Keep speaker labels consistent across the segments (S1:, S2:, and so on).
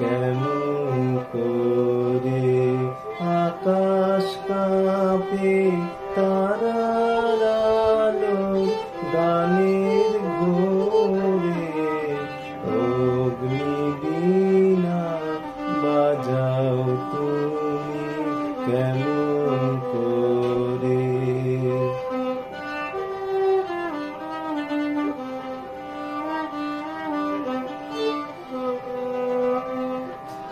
S1: কেমন করে আকাশ কাঁপে তারালো গানের ঘোরে অগ্নিবীণা বাজাও তুমি কেমন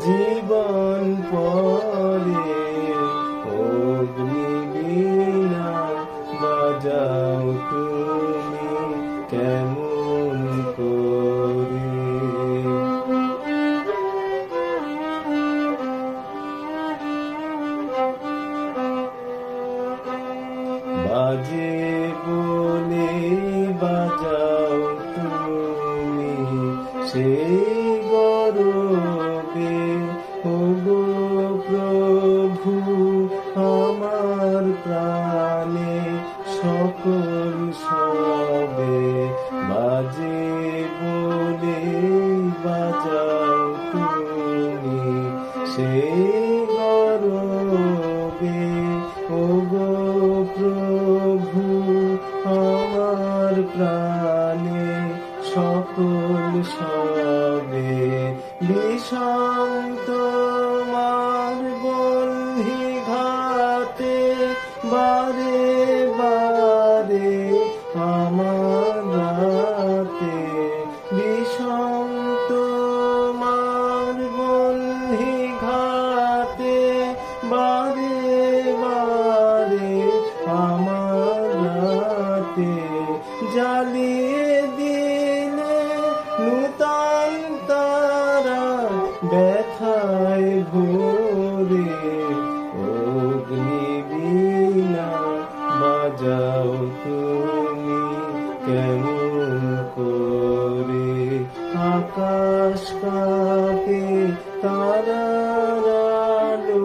S1: জীবন পরে অগ্নিবীণা বাজাও তুমি কেমন করে? বাজে বলে বাজাও তুমি সেই গরবে সকল সবে বাজে বলে বাজাও তুমি সেই গরবে। ওগো প্রভু, আমার প্রাণে সকল সবে বিষম বারে আমার কেমন করে আকাশ কাপে তারা আলো